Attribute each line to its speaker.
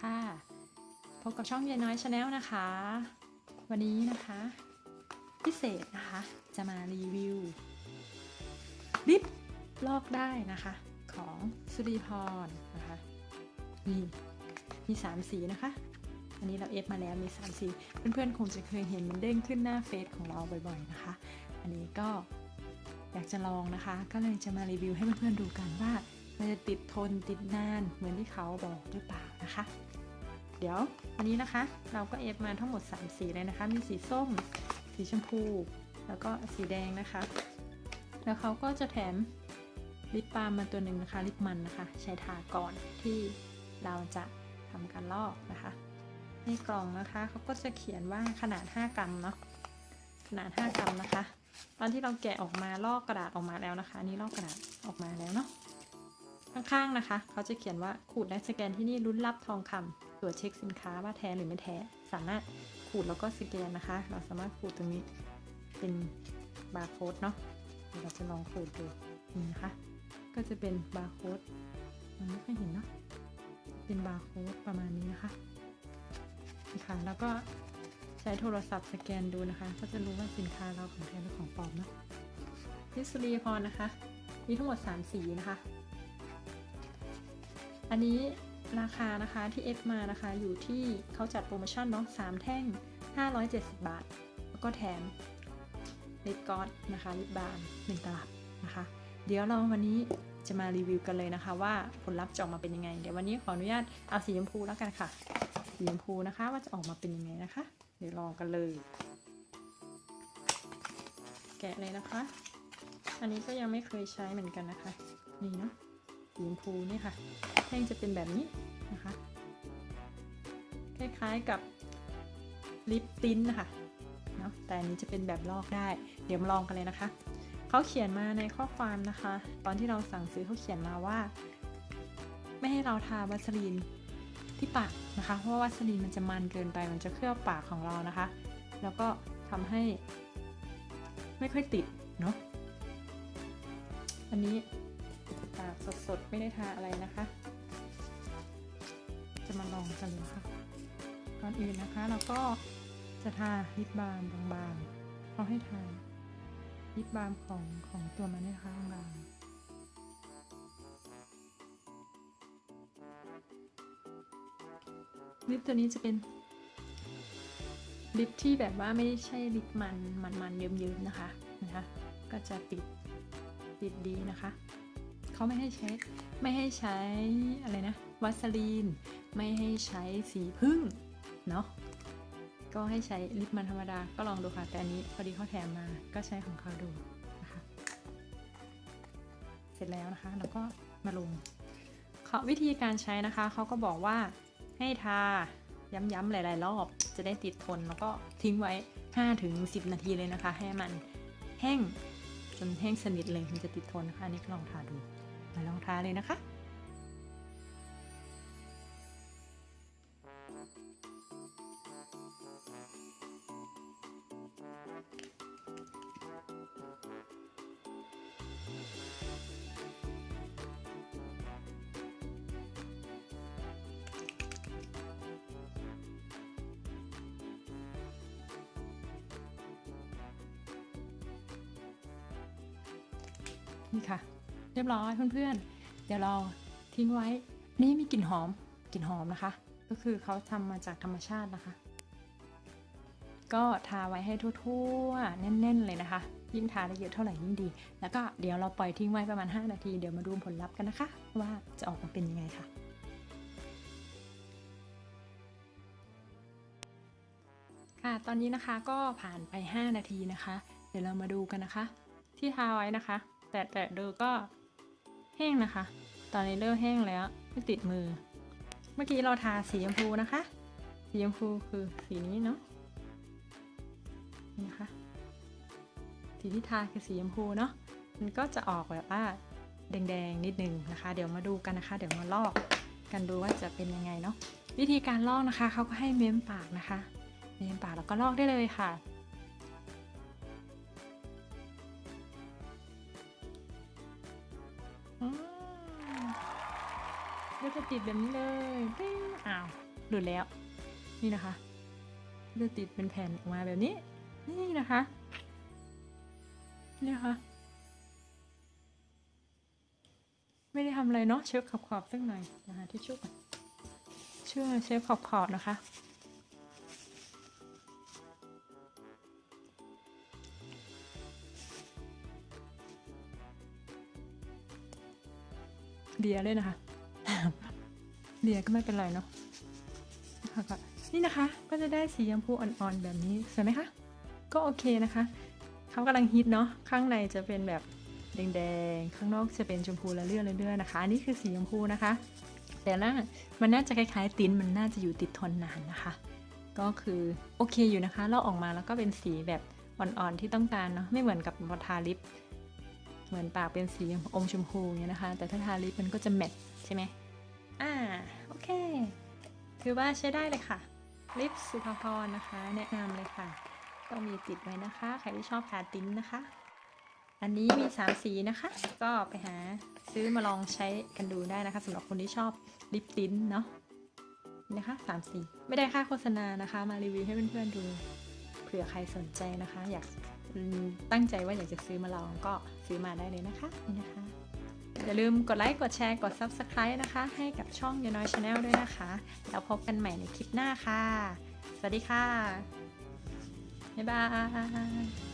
Speaker 1: ค่ะ พบกับช่องยายน้อยชาแนลนะคะ วันนี้นะคะ พิเศษนะคะ จะมารีวิวลิปลอกได้นะคะ ของสุริพรนะคะนี่มี3สีนะคะ อันนี้เราเอฟมาแล้วมี3สีเพื่อนๆคงจะเคยเห็นมันเด้งขึ้นหน้าเฟซของเราบ่อยๆนะคะ อันนี้ก็อยากจะลองนะคะ ก็เลยจะมารีวิวให้เพื่อนๆดูกันว่า มันจะติดทนติดนานเหมือนที่เขาบอกหรือเปล่านะคะ เดี๋ยววันนี้นะคะ เราก็เอฟมาทั้งหมด 3 สีเลยนะคะ มีสีส้ม สีชมพู แล้วก็สีแดงนะคะ แล้วเขาก็จะแถมลิปบาล์มมาตัวหนึ่งนะคะลิปมันนะคะ ใช้ทาก่อนที่เราจะทำการลอกนะคะ ในกล่องนะคะเขาก็จะเขียนว่าขนาด 5 กรัมเนาะขนาด 5 กรัมนะคะ ตอนที่เราแกะออกมาลอกกระดาษออกมาแล้วนะคะนนี่ลอกกระดาษออกมาแล้วเนาะ ข้างๆนะคะ เขาจะเขียนว่าขูดและสแกนที่นี่ลุ้นรับทองคำตรวจเช็คสินค้าว่าแท้หรือไม่แท้ สามารถขูดแล้วก็สแกนนะคะ เราสามารถขูดตรงนี้เป็นบาร์โค้ดเนาะเราจะลองขูดดูนี่นะคะ ก็จะเป็นบาร์โค้ดมันไม่ค่อยเห็นเนาะเป็นบาร์โค้ดประมาณนี้นะคะนี่ค่ะแล้วก็ใช้โทรศัพท์สแกนดูนะคะ ก็จะรู้ว่าสินค้าเราของแท้หรือของปลอมเนาะพิสุรีพรนะคะ มีทั้งหมด 3 สีนะคะ อันนี้ราคานะคะที่ F มานะคะอยู่ที่เขาจัดโปรโมชั่นเนาะ3แท่ง 570 บาท แล้วก็แถมลิปกอสนะคะลิปบาล์ม1ตลับนะคะ เดี๋ยวเราวันนี้จะมารีวิวกันเลยนะคะ ว่าผลลัพธ์จะออกมาเป็นยังไง เดี๋ยววันนี้ขออนุญาตเอาสีชมพูแล้วกันค่ะ สีชมพูนะคะว่าจะออกมาเป็นยังไงนะคะ เดี๋ยวลองกันเลย แกะเลยนะคะ อันนี้ก็ยังไม่เคยใช้เหมือนกันนะคะ นี่เนาะ สีชมพูนี่ค่ะแท่งจะเป็นแบบนี้นะคะ คล้ายๆกับลิปติ้นนะคะเนาะแต่อันนี้จะเป็นแบบลอกได้ เดี๋ยวมาลองกันเลยนะคะเขาเขียนมาในข้อความนะคะ ตอนที่เราสั่งซื้อเขาเขียนมาว่า ไม่ให้เราทาวัสลีนที่ปากนะคะ เพราะว่าวัสลีนมันจะมันเกินไปมันจะเคลือบปากของเรานะคะ แล้วก็ทำให้ไม่ค่อยติดเนาะอันนี้ สดๆ ไม่ได้ทาอะไรนะคะ จะมาลองกันเลยค่ะ ก่อนอื่นนะคะเราก็จะทาลิปบาล์มบางๆเขาให้ทาลิปบาล์มของของตัวมันนี่ะคะบางๆลิปตัวนี้จะเป็นลิปที่แบบว่าไม่ใช่ลิปมันมันมันเยิ้มๆนะคะนะคะ ก็จะปิดปิดดีนะคะ เขาไม่ให้ใช้ไม่ให้ใช้อะไรนะวัสลีน ไม่ให้ใช้สีพึ่งเนาะก็ให้ใช้ลิปมันธรรมดาก็ลองดูค่ะ แต่อันนี้พอดีเขาแถมมาก็ใช้ของเขาดูนะคะ เสร็จแล้วนะคะแล้วก็มาลงเขาวิธีการใช้นะคะเขาก็บอกว่าให้ทาย้ำๆหลาย ๆ รอบจะได้ติดทนแล้วก็ทิ้งไว้ 5-10 นาทีเลยนะคะ ให้มันแห้งจนแห้งสนิทเลยมันจะติดทนนะคะอันนี้ลองทาดู มาลองทาเลยนะคะนี่ค่ะ เรียบร้อยเพื่อนๆ เดี๋ยวเราทิ้งไว้ นี่มีกลิ่นหอม กลิ่นหอมนะคะ ก็คือเขาทำมาจากธรรมชาตินะคะ ก็ทาไว้ให้ทั่วๆ แน่นๆ เลยนะคะ ยิ่งทาได้เยอะเท่าไหร่ยิ่งดี แล้วก็เดี๋ยวเราปล่อยทิ้งไว้ประมาณ 5 นาที เดี๋ยวมาดูผลลัพธ์กันนะคะ ว่าจะออกมาเป็นยังไงค่ะค่ะตอนนี้นะคะก็ผ่านไป 5 นาทีนะคะ เดี๋ยวเรามาดูกันนะคะ ที่ทาไว้นะคะ แต่แต่ดูก็ แห้งนะคะ ตอนนี้เริ่มแห้งแล้วไม่ติดมือ เมื่อกี้เราทาสีชมพูนะคะ สีชมพูคือสีนี้เนาะนี่นะคะสีที่ทาคือสีชมพูเนาะมันก็จะออกแบบว่าแดงๆนิดนึงนะคะ เดี๋ยวมาดูกันนะคะ เดี๋ยวมาลอกกันดูว่าจะเป็นยังไงเนาะวิธีการลอกนะคะเขาก็ให้เม้มปากนะคะ เม้มปากแล้วก็ลอกได้เลยค่ะ จะติดแบบนี้เลยปิ้งอ้าวหลุดแล้ว นี่นะคะจะติดเป็นแผ่นออกมาแบบนี้ นี่นะคะนี่นะคะ ไม่ได้ทำอะไรเนาะเช็ดขอบๆสักหน่อยนะคะที่ชุบเชื่อเช็ดขอบนะคะเดียเลยนะคะ เดียก็ไม่เป็นไรเนาะนี่นะคะ ก็จะได้สีชมพูอ่อนๆแบบนี้สวยไหมคะ ก็โอเคนะคะ เขากำลังฮิตเนาะ ข้างในจะเป็นแบบแดงๆ ข้างนอกจะเป็นชมพูละเลื่อนเรื่อยๆนะคะ อันนี้คือสีชมพูนะคะ แต่น่ามันน่าจะคล้ายๆติ้นมันน่าจะอยู่ติดทนนานนะคะ ก็คือโอเคอยู่นะคะ เราออกมาแล้วก็เป็นสีแบบอ่อนๆที่ต้องการเนาะ ไม่เหมือนกับพอทาลิป เหมือนปากเป็นสีอมชมพูเงี้ยนะคะ แต่ถ้าทาลิปมันก็จะแมทใช่ไหม อ่า โอเค ถือว่าใช้ได้เลยค่ะ ลิปสุภาพรนะคะ แนะนำเลยค่ะ ต้องมีติดไว้นะคะ ใครที่ชอบทาติ้นนะคะ อันนี้มี 3 สีนะคะ ก็ไปหาซื้อมาลองใช้กันดูได้นะคะสำหรับคนที่ชอบลิปติ้นเนาะนะคะสามสีไม่ได้ค่าโฆษณานะคะ มารีวิวให้เพื่อนๆดู เผื่อใครสนใจนะคะ อยากตั้งใจว่าอยากจะซื้อมาลองก็ซื้อมาได้เลยนะคะนี่นะคะ อย่าลืมกดไลค์กดแชร์กด Subscribe นะคะ ให้กับช่องยน้อยชาแนลด้วยนะคะ แล้วพบกันใหม่ในคลิปหน้าค่ะ สวัสดีค่ะ บ๊ายบาย